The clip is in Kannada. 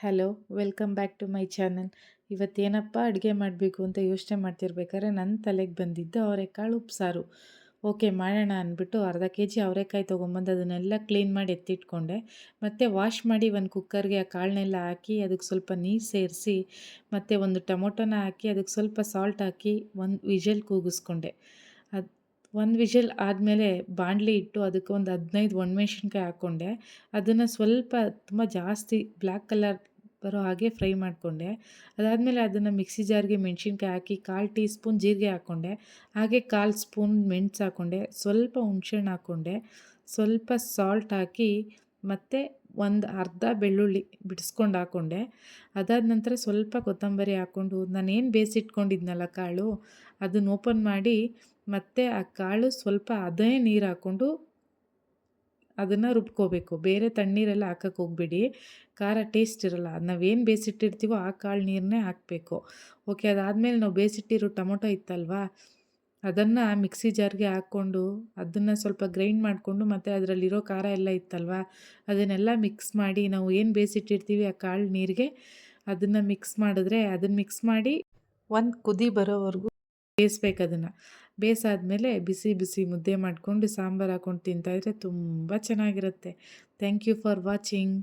Hello, welcome back to my channel. ಇವತ್ತೇನಪ್ಪ ಅಡುಗೆ ಮಾಡಬೇಕು ಅಂತ ಯೋಚನೆ ಮಾಡ್ತಿರ್ಬೇಕಾದ್ರೆ ನನ್ನ ತಲೆಗೆ ಬಂದಿದ್ದು ಅವರೆಕಾಳು ಉಪ್ಸಾರು. ಓಕೆ, ಮಾಡೋಣ ಅಂದ್ಬಿಟ್ಟು ಅರ್ಧ ಕೆ ಜಿ ಅವರೆಕಾಯಿ ತೊಗೊಂಬಂದು ಅದನ್ನೆಲ್ಲ ಕ್ಲೀನ್ ಮಾಡಿ ಎತ್ತಿಟ್ಕೊಂಡೆ. ಮತ್ತು ವಾಶ್ ಮಾಡಿ ಒಂದು ಕುಕ್ಕರ್ಗೆ ಆ ಕಾಳನ್ನೆಲ್ಲ ಹಾಕಿ ಅದಕ್ಕೆ ಸ್ವಲ್ಪ ನೀರು ಸೇರಿಸಿ, ಮತ್ತು ಒಂದು ಟೊಮೊಟೊನ ಹಾಕಿ ಅದಕ್ಕೆ ಸ್ವಲ್ಪ ಸಾಲ್ಟ್ ಹಾಕಿ ಒಂದು ವಿಜಲ್ ಕೂಗಿಸ್ಕೊಂಡೆ. ಅದು ಒಂದು ವಿಷಲ್ ಆದಮೇಲೆ ಬಾಣಲಿ ಇಟ್ಟು ಅದಕ್ಕೆ ಒಂದು ಹದಿನೈದು ಒಣಮೆಣ್ಸಿನ್ಕಾಯಿ ಹಾಕ್ಕೊಂಡೆ ಅದನ್ನು ಸ್ವಲ್ಪ ತುಂಬ ಜಾಸ್ತಿ ಬ್ಲ್ಯಾಕ್ ಕಲರ್ ಬರೋ ಹಾಗೆ ಫ್ರೈ ಮಾಡಿಕೊಂಡೆ. ಅದಾದಮೇಲೆ ಅದನ್ನು ಮಿಕ್ಸಿ ಜಾರ್ಗೆ ಮೆಣಸಿನ್ಕಾಯಿ ಹಾಕಿ ಕಾಲು ಟೀ ಸ್ಪೂನ್ ಜೀರಿಗೆ ಹಾಕ್ಕೊಂಡೆ ಹಾಗೆ ಕಾಲು ಸ್ಪೂನ್ ಮೆಣಸು ಹಾಕ್ಕೊಂಡೆ ಸ್ವಲ್ಪ ಹುಣ್ಸೆಹಣ್ಣು ಹಾಕ್ಕೊಂಡೆ ಸ್ವಲ್ಪ ಸಾಲ್ಟ್ ಹಾಕಿ ಮತ್ತು ಒಂದು ಅರ್ಧ ಬೆಳ್ಳುಳ್ಳಿ ಬಿಡಿಸ್ಕೊಂಡು ಹಾಕ್ಕೊಂಡೆ ಅದಾದ ನಂತರ ಸ್ವಲ್ಪ ಕೊತ್ತಂಬರಿ ಹಾಕ್ಕೊಂಡು ನಾನೇನು ಬೇಯಿಸಿಟ್ಕೊಂಡಿದ್ನಲ್ಲ ಕಾಳು ಅದನ್ನು ಓಪನ್ ಮಾಡಿ ಮತ್ತು ಆ ಕಾಳು ಸ್ವಲ್ಪ ಅದೇ ನೀರು ಹಾಕ್ಕೊಂಡು ಅದನ್ನು ರುಬ್ಕೋಬೇಕು. ಬೇರೆ ತಣ್ಣೀರೆಲ್ಲ ಹಾಕಕ್ಕೆ ಹೋಗ್ಬೇಡಿ. ಖಾರ ಟೇಸ್ಟ್ ಇರಲ್ಲ. ನಾವೇನು ಬೇಯಿಸಿಟ್ಟಿರ್ತೀವೋ ಆ ಕಾಳು ನೀರನ್ನೇ ಹಾಕಬೇಕು. ಓಕೆ ಅದಾದಮೇಲೆ ನಾವು ಬೇಯಿಸಿಟ್ಟಿರೋ ಟೊಮೊಟೊ ಇತ್ತಲ್ವಾ? ಅದನ್ನು ಮಿಕ್ಸಿ ಜಾರ್ಗೆ ಹಾಕ್ಕೊಂಡು ಅದನ್ನು ಸ್ವಲ್ಪ ಗ್ರೈಂಡ್ ಮಾಡಿಕೊಂಡು ಮತ್ತು ಅದರಲ್ಲಿರೋ ಖಾರ ಎಲ್ಲ ಇತ್ತಲ್ವಾ? ಅದನ್ನೆಲ್ಲ ಮಿಕ್ಸ್ ಮಾಡಿ ನಾವು ಏನು ಬೇಯಿಸಿಟ್ಟಿರ್ತೀವಿ ಆ ಕಾಳು ನೀರಿಗೆ ಅದನ್ನು ಮಿಕ್ಸ್ ಮಾಡಿದ್ರೆ ಅದನ್ನು ಮಿಕ್ಸ್ ಮಾಡಿ ಒಂದು ಕುದಿ ಬರೋವರೆಗೂ ಬೇಯಿಸ್ಬೇಕು ಅದನ್ನು. ಬೇಯಿಸಾದ್ಮೇಲೆ ಬಿಸಿ ಬಿಸಿ ಮುದ್ದೆ ಮಾಡಿಕೊಂಡು ಸಾಂಬಾರು ಹಾಕ್ಕೊಂಡು ತಿಂತಾಯಿದ್ರೆ ತುಂಬ ಚೆನ್ನಾಗಿರುತ್ತೆ. Thank you for watching.